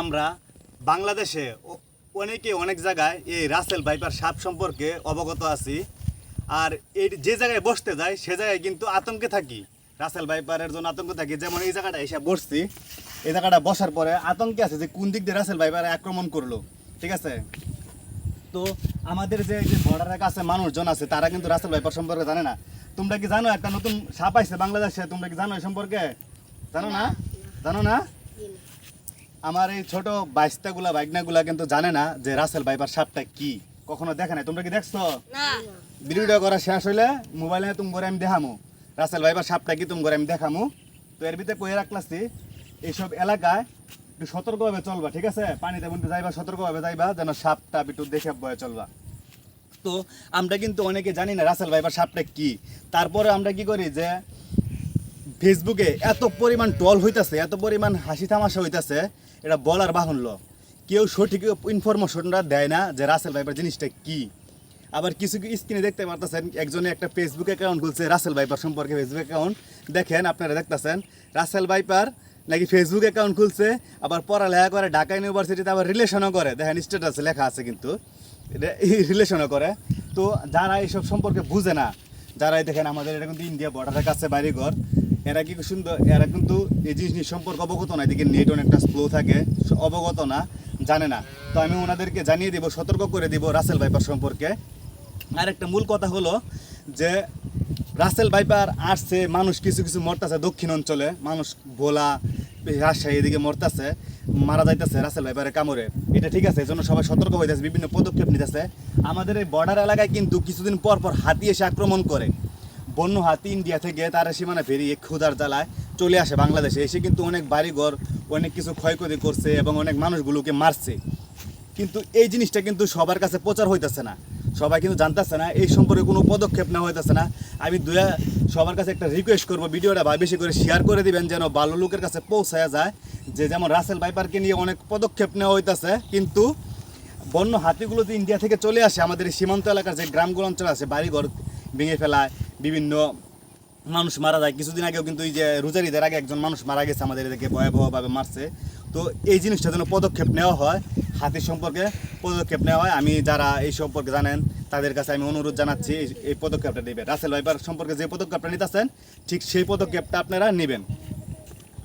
আমরা বাংলাদেশে অনেকে অনেক জায়গায় এই রাসেল ভাইপার সাপ সম্পর্কে অবগত আছি। আর এই যে জায়গায় বসতে যাই, সে জায়গায় কিন্তু আতঙ্কে থাকি। রাসেল ভাইপারের জন্য আতঙ্ক থাকি। যেমন এই জায়গাটা এসে বসছি, এই জায়গাটা বসার পরে আতঙ্কে আছে যে কোন দিক দিয়ে রাসেল ভাইপার আক্রমণ করল। ঠিক আছে? তো আমাদের যে বর্ডারের কাছে মানুষজন আছে, তারা কিন্তু রাসেল ভাইপার সম্পর্কে জানে না। তোমরা কি জানো একটা নতুন সাপ আইছে বাংলাদেশে? তোমরা কি জানো এই সম্পর্কে? জানো না? জানো না? আমার এই ছোট বাইস্তাগুলা বাইকনাগুলা কিন্তু জানে না যে রাসেল ভাইপার সাপটা কি। কখনো দেখে নাই? তোমরা কি দেখছ? ভিডিওটা করা শেষ হইলে মোবাইলে তুমি করে আমি দেখামু। রাসেল ভাইবার সাপটা কি তুমি করে আমি দেখামু। তো এর ভিতরে কয়ে রাখলাছি এইসব এলাকায় একটু সতর্কভাবে চলবা ঠিক আছে? পানিতে বন্ধু যাইবা সতর্কভাবে যাইবা যেন সাপটা একটু দেখে বয়ে চলবা। তো আমরা কিন্তু অনেকে জানি না রাসেল ভাইবার সাপটা কি। তারপরে আমরা কি করি যে ফেসবুকে এত পরিমাণ টল হইতাছে, এত পরিমাণ হাসি তামাশা হইতাছে, এটা বলার বাহুল্য। কেউ সঠিক ইনফরমেশনটা দেয় না যে রাসেল ভাইপার জিনিসটা কি। আবার কিছু স্ক্রিনে দেখতে পারতেছেন, একজনে একটা ফেসবুক অ্যাকাউন্ট খুলছে রাসেল ভাইপার সম্পর্কে ফেসবুক অ্যাকাউন্ট দেখেন, আপনারা দেখতেছেন রাসেল ভাইপার নাকি ফেসবুক অ্যাকাউন্ট খুলছে, আবার পড়ালেখা করে ঢাকা ইউনিভার্সিটিতে আবার রিলেশনও করে। দেখেন স্ট্যাটাসে লেখা আছে কিন্তু রিলেশনও করে। তো যারা এইসব সম্পর্কে বুঝে না, যারাই দেখেন আমাদের এটা কিন্তু ইন্ডিয়া বর্ডারের কাছে বাড়িঘর এরা কি সুন্দর, এরা কিন্তু এই জিনিস নিয়ে সম্পর্কে অবগত না, এদিকে নেট অনেকটা স্লো থাকে অবগত না, জানে না। তো আমি ওনাদেরকে জানিয়ে দিব, সতর্ক করে দিব রাসেল ভাইপার সম্পর্কে। আর একটা মূল কথা হলো যে, রাসেল ভাইপার আসছে, মানুষ কিছু কিছু মরতেছে দক্ষিণ অঞ্চলে। মানুষ ভোলা, রাজশাহী এদিকে মরতেছে, মারা যাইতেছে রাসেল ভাইপারের কামড়ে। এটা ঠিক আছে, এজন্য সবাই সতর্ক হইতেছে, বিভিন্ন পদক্ষেপ নিতেছে। আমাদের এই বর্ডার এলাকায় কিন্তু কিছুদিন পর পর হাতি এসে আক্রমণ করে। বন্য হাতি ইন্ডিয়া থেকে তারা সীমানা পেরিয়ে ক্ষুধার জ্বালায় চলে আসে বাংলাদেশে। এসে কিন্তু অনেক বাড়িঘর, অনেক কিছু ক্ষয়ক্ষতি করছে এবং অনেক মানুষগুলোকে মারছে। কিন্তু এই জিনিসটা কিন্তু সবার কাছে প্রচার হইতেছে না। সবাই কিন্তু জানতেছে না, এই সম্পর্কে কোনো পদক্ষেপ নেওয়া হইতেছে না। আমি দুয়া সবার কাছে একটা রিকোয়েস্ট করব, ভিডিওটা বা বেশি করে শেয়ার করে দিবেন যেন ভালো লোকের কাছে পৌঁছায় যায়। যে যেমন রাসেল বাইপারকে নিয়ে অনেক পদক্ষেপ নেওয়া হইতেছে, কিন্তু বন্য হাতিগুলো যে ইন্ডিয়া থেকে চলে আসে, আমাদের সীমান্ত এলাকার যে গ্রামগুলো অঞ্চল আছে, বাড়িঘর ভেঙে ফেলায় বিভিন্ন মানুষ মারা যায়। কিছুদিন আগেও কিন্তু এই যে রোজারিদের আগে একজন মানুষ মারা গেছে আমাদের এদিকে ভয়াবহভাবে মারছে। তো এই জিনিসটা যেন পদক্ষেপ নেওয়া হয়, হাতির সম্পর্কে পদক্ষেপ নেওয়া হয়। আমি যারা এই সম্পর্কে জানেন, তাদের কাছে আমি অনুরোধ জানাচ্ছি, এই- পদক্ষেপটা নেবেন। রাসেল ভাইপার সম্পর্কে যে পদক্ষেপটা নিতেছেন, ঠিক সেই পদক্ষেপটা আপনারা নেবেন।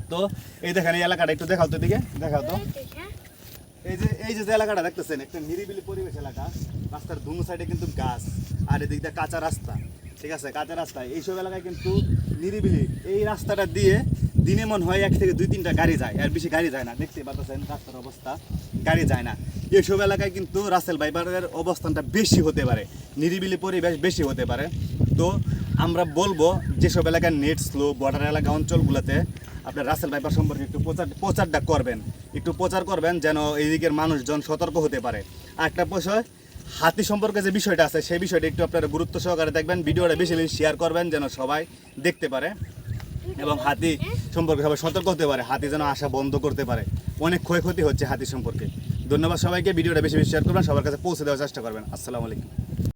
তো এই দেখেন, এই এলাকাটা একটু দেখাও তো দিকে দেখাও তো। এই যে এই যে এলাকাটা দেখতেছেন, একটা নিরিবিলি পরিবেশ এলাকা। রাস্তার দুনো সাইডে কিন্তু গাছ, আর এদিক দিয়ে কাঁচা রাস্তা। ঠিক আছে কাঁচা রাস্তা এইসব এলাকায় কিন্তু নিরিবিলি। এই রাস্তাটা দিয়ে দিনে মন হয় এক থেকে দুই, তিনটা গাড়ি যায়, আর বেশি গাড়ি যায় না। দেখতে পাচ্ছেন রাস্তার অবস্থা, গাড়ি যায় না। এইসব এলাকায় কিন্তু রাসেল ভাইপারের অবস্থানটা বেশি হতে পারে, নিরিবিলি পরিবেশ বেশি হতে পারে। তো আমরা বলব, যেসব এলাকার নেট স্লো বর্ডার এলাকা অঞ্চলগুলোতে আপনার রাসেল ভাইপার সম্পর্কে একটু প্রচার প্রচারটা করবেন। একটু প্রচার করবেন যেন এই দিকের মানুষজন সতর্ক হতে পারে। আর একটা বিষয় হাতি সম্পর্কে যে বিষয়টা আছে, সেই বিষয়টা একটু আপনারা গুরুত্ব সহকারে দেখবেন, ভিডিওটা বেশি বেশি শেয়ার করবেন যেন সবাই দেখতে পারে এবং হাতি সম্পর্কে সবাই সতর্ক হতে পারে, হাতি যেন আসা বন্ধ করতে পারে। অনেক ক্ষয়ক্ষতি হচ্ছে হাতি সম্পর্কে। ধন্যবাদ সবাইকে, ভিডিওটা বেশি বেশি শেয়ার করবেন, সবার কাছে পৌঁছে দেওয়ার চেষ্টা করবেন। আসসালামু আলাইকুম।